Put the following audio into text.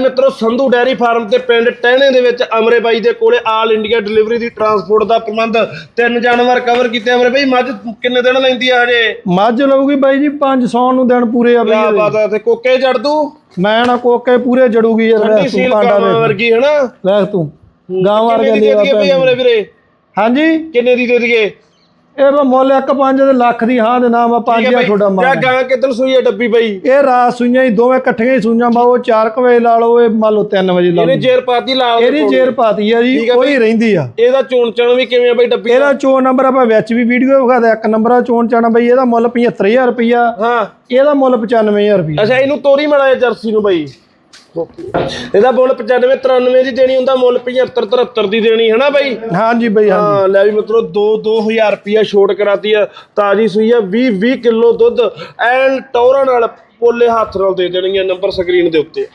ਮਿੱਤਰੋ Sandhu dairy farm ਤੇ ਪਿੰਡ ਟਹਿਣੇ ਦੇ ਵਿੱਚ ਅਮਰੇ ਬਾਈ ਦੇ ਕੋਲੇ ਆਲ ਇੰਡੀਆ ਡਿਲੀਵਰੀ ਦੀ ਟਰਾਂਸਪੋਰਟ ਦਾ ਪ੍ਰਬੰਧ। ਤਿੰਨ ਜਾਨਵਰ ਕਵਰ ਕੀਤੇ ਅਮਰੇ ਬਾਈ ਮੱਝ ਕਿੰਨੇ ਦਿਨ ਲੈਂਦੀ ਆ ਹਜੇ? ਮੱਝ ਲਊਗੀ ਬਾਈ ਜੀ 500 ਨੂੰ ਦਿਨ ਪੂਰੇ ਆ ਬਈ ਬਾਤ ਹੈ ਤੇ ਕੋਕੇ ਜੜ ਦੂ? ਮੈਂ ਨਾ ਕੋਕੇ ਪੂਰੇ ਜੜੂਗੀ ਯਾਰ ਠੰਡੀ ਸੀਲ ਕਾਮਾ ਵਰਗੀ ਹਨਾ? ਵੇਖ ਤੂੰ। ਗਾਂ ਵਰਗਾ ਦੀ ਦੇ ਲੇਵਾ ਦਈਏ ਬਈ ਅਮਰੇ ਵੀਰੇ? ਹਾਂਜੀ? ਕਿੰਨੇ ਦੀ ਦੇ ਦਈਏ? ਇਹ ਬਾ ਮੁੱਲ ਇੱਕ ਪੰਜ ਦੇ ਲੱਖ ਦੀ ਹਾਂ ਦੇ ਨਾਮ ਆ ਪੰਜ ਆ ਤੁਹਾਡਾ ਜਾਂ ਮਾਨ ਗਾਂ ਕਿੱਦਣ ਸੂਈ ਡੱਬੀ ਬਈ? ਇਹ ਰਾਤ ਸੂਈਆਂ ਹੀ ਦੋਵੇਂ ਇਕੱਠੀਆਂ ਹੀ ਸੂਈਆਂ ਬਾ ਉਹ 4 ਵਜੇ ਲਾ ਲਓ ਇਹ ਮੰਨ ਲਓ 3 ਵਜੇ ਲਾ ਇਹਨੇ ਲਓ। ਜੇਰ ਪਾਤੀ ਲਾ ਕੋਲ। ਜੇਰ ਪਾਤੀ ਆ ਜੀ ਕੋਈ ਰਹਿੰਦੀ ਆ। ਇਹਦਾ ਚੋਣ ਚਣ ਵੀ ਕਿਵੇਂ ਆ ਬਈ ਡੱਬੀ? ਇਹਦਾ ਚੋਣ ਨੰਬਰ ਆਪਾਂ ਵਿੱਚ ਵੀ ਵੀਡੀਓ ਵਿਖਾਦਾ ਇੱਕ ਨੰਬਰ ਆ ਚੋਣ ਚਾਣਾ ਬਈ ਇਹਦਾ ਮੁੱਲ 75000 ਰੁਪਈਆ। ਹਾਂ। ਇਹਦਾ ਮੁੱਲ 95000 ਰੁਪਈਆ। ਅੱਛਾ ਇਹਨੂੰ ਤੋਰੀ ਮੜਾ ਜਰਸੀ ਨੂੰ ਬਈ। ਇਹਦਾ ਮੁੱਲ 95 93 ਦੀ ਦੇਣੀ ਹੁੰਦਾ ਮੁੱਲ 75 73 ਦੀ ਦੇਣੀ ਹੈ ਨਾ ਬਈ? ਹਾਂਜੀ ਬਈ ਹਾਂ ਲੈ ਵੀ ਮਿੱਤਰੋ 2 2000 ਰੁਪਿਆ ਛੋਟ ਕਰਾਤੀ ਆ ਤਾਜੀ ਸੂਈ ਆ 20 20 ਕਿਲੋ ਦੁੱਧ ਐਨ ਟੌਰਾਂ ਨਾਲ ਪੋਲੇ ਹੱਥ ਨਾਲ ਦੇ ਦੇਣਗੇ ਨੰਬਰ ਸਕਰੀਨ ਦੇ ਉੱਤੇ।